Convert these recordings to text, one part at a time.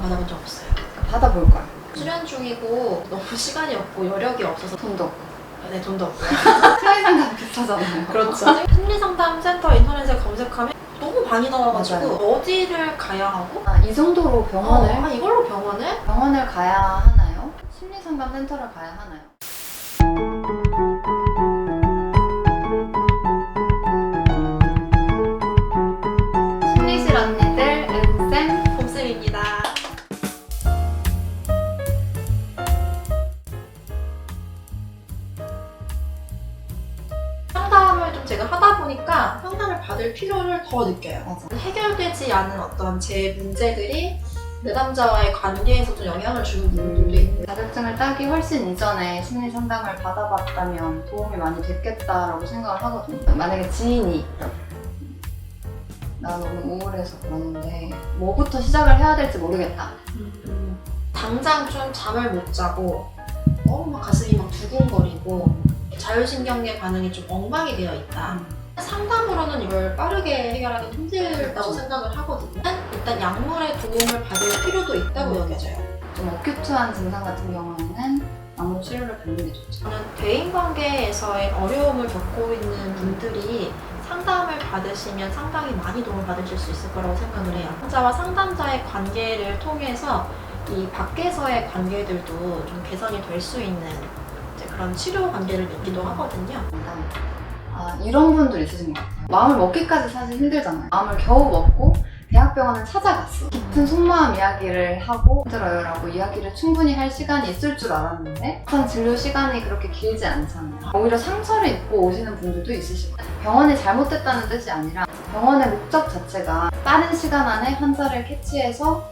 안 받아본 적 없어요. 받아볼 거야. 수련 중이고 너무 시간이 없고 여력이 없어서 돈도 없고. 네 돈도 없고 심리 상담 비슷하잖아요. 그렇죠. 심리상담센터 인터넷에 검색하면 너무 많이 나와가지고 맞아요. 어디를 가야 하고 아, 이 정도로 병원을 어, 아 이걸로 병원을? 병원을 가야 하나요? 심리 상담 센터를 가야 하나요? 심리실 언니들 은쌤 봄쌤입니다. 보니까 상담을 받을 필요를 더 느껴요. 맞아. 해결되지 않은 어떤 제 문제들이 내담자와의 관계에서 좀 영향을 주는 부분들도 있고 자격증을 따기 훨씬 이전에 심리 상담을 받아봤다면 도움이 많이 됐겠다라고 생각을 하거든요. 만약에 지인이 나 너무 우울해서 그러는데 뭐부터 시작을 해야 될지 모르겠다. 음, 당장 좀 잠을 못 자고 너무 막 가슴이 막 두근거리고 자율신경계 반응이 좀 엉망이 되어 있다. 상담으로는 이걸 빠르게 해결하기 힘들다고 생각을 하거든요. 일단 약물의 도움을 받을 필요도 있다고 음. 여겨져요. 좀 어큐트한 증상 같은 경우에는 약물 치료를 받는 게 좋죠. 저는 대인 관계에서의 어려움을 겪고 있는 분들이 상담을 받으시면 상당히 많이 도움을 받으실 수 있을 거라고 생각을 해요. 환자와 상담자의 관계를 통해서 이 밖에서의 관계들도 좀 개선이 될 수 있는 그런 치료 관계를 맺기도 하거든요. 아, 이런 분들 있으신 것 같아요. 마음을 먹기까지 사실 힘들잖아요. 마음을 겨우 먹고 대학병원을 찾아갔어. 깊은 속마음 이야기를 하고 힘들어요라고 이야기를 충분히 할 시간이 있을 줄 알았는데 한 진료 시간이 그렇게 길지 않잖아요. 오히려 상처를 입고 오시는 분들도 있으시고 병원이 잘못됐다는 뜻이 아니라 병원의 목적 자체가 빠른 시간 안에 환자를 캐치해서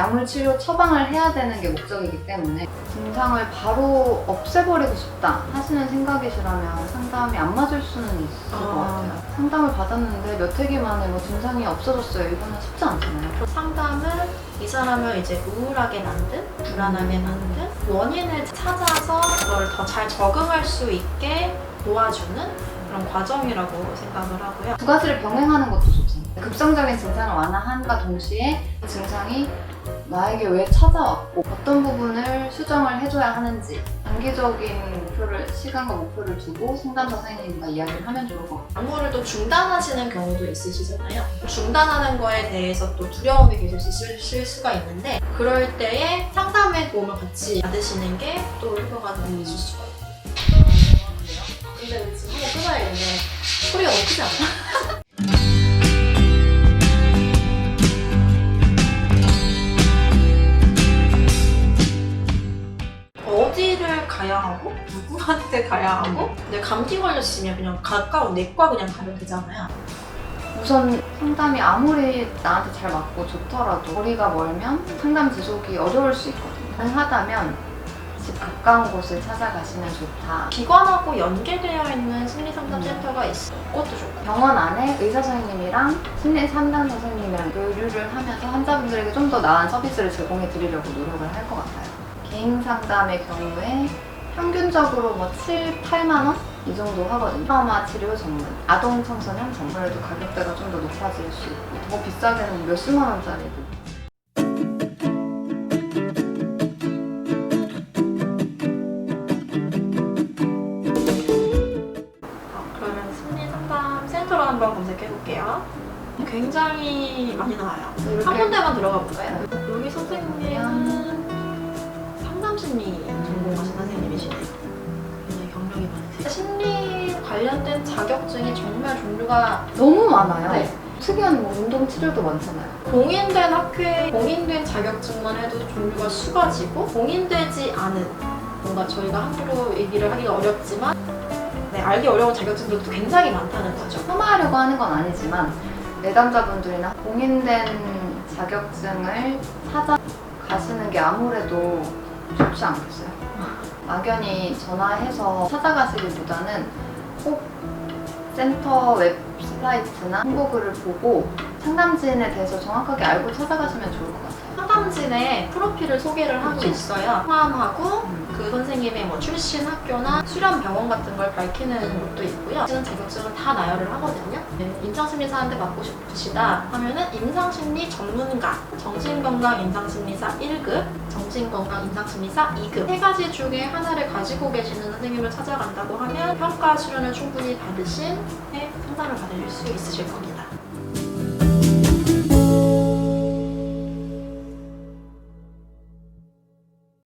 약물 치료 처방을 해야 되는 게 목적이기 때문에 증상을 바로 없애버리고 싶다 하시는 생각이시라면 상담이 안 맞을 수는 있을 것 아. 같아요. 상담을 받았는데 몇 회기 만에 뭐 증상이 없어졌어요. 이거는 쉽지 않잖아요. 상담은 이 사람을 이제 우울하게 만든, 불안하게 만든 원인을 찾아서 그걸 더 잘 적응할 수 있게 도와주는 그런 과정이라고 생각을 하고요. 두 가지를 병행하는 것도 좋잖아요. 급성적인 증상을 완화함과 동시에 그 증상이 나에게 왜 찾아왔고 어떤 부분을 수정을 해줘야 하는지 단기적인 목표를 시간과 목표를 두고 상담 선생님과 이야기를 하면 좋을 것 같아요. 약물을 또 중단하시는 경우도 있으시잖아요. 중단하는 거에 대해서 또 두려움이 계실 수가 있는데 그럴 때에 상담의 도움을 같이 받으시는 게 또 효과가 더 있을 수가 있어요. 근데 지금 한번 끊어야겠네. 소리가 크지 않나? 가야 하고 근데 감기 걸렸으면 그냥 가까운 내과 그냥 가면 되잖아요. 우선 상담이 아무리 나한테 잘 맞고 좋더라도 거리가 멀면 상담 지속이 어려울 수 있거든요. 가능하다면 집 가까운 곳을 찾아가시면 좋다. 기관하고 연계되어 있는 심리상담센터가 있어. 그것도 좋고. 병원 안에 의사 선생님이랑 심리 상담 선생님이랑 교류를 하면서 환자분들에게 좀 더 나은 서비스를 제공해 드리려고 노력을 할 것 같아요. 개인 상담의 경우에 평균적으로 뭐 7, 8만 원? 이 정도 하거든요. 트라우마 치료 전문, 아동 청소년 전문에도 가격대가 좀 더 높아질 수 있고 더 비싸게는 몇십만 원짜리도 어, 그러면 심리상담센터로 한번 검색해 볼게요. 굉장히 많이 나와요. 이렇게 한 군데만 들어가 볼까요? 여기 선생님은 심리 전공하신 선생님이시네요. 굉장히 경력이 많으세요. 심리 관련된 자격증이 정말 종류가 너무 많아요. 네. 특이한 뭐 운동 치료도 많잖아요. 공인된 학회에 공인된 자격증만 해도 종류가 수가지고 공인되지 않은 뭔가 저희가 함부로 얘기를 하기가 어렵지만 네, 알기 어려운 자격증들도 굉장히 많다는 거죠. 폄하하려고 하는 건 아니지만 내담자분들이나 공인된 자격증을 찾아 가시는 게 아무래도 좋지 않겠어요? 막연히 전화해서 찾아가시기보다는 꼭 센터 웹사이트나 홍보글을 보고 상담진에 대해서 정확하게 알고 찾아가시면 좋을 것 같아요. 자신의 프로필을 소개를 하고. 있어요. 포함하고 음. 그 선생님의 뭐 출신 학교나 수련 병원 같은 걸 밝히는 것도 있고요. 지금 자격증을 다 나열을 하거든요. 네, 임상심리사한테 맡고 싶으시다 하면은 임상심리 전문가, 정신건강 임상심리사 1급, 정신건강 임상심리사 2급 세 가지 중에 하나를 가지고 계시는 선생님을 찾아간다고 하면 평가 수련을 충분히 받으신 네, 상담을 받을 수 있으실 겁니다.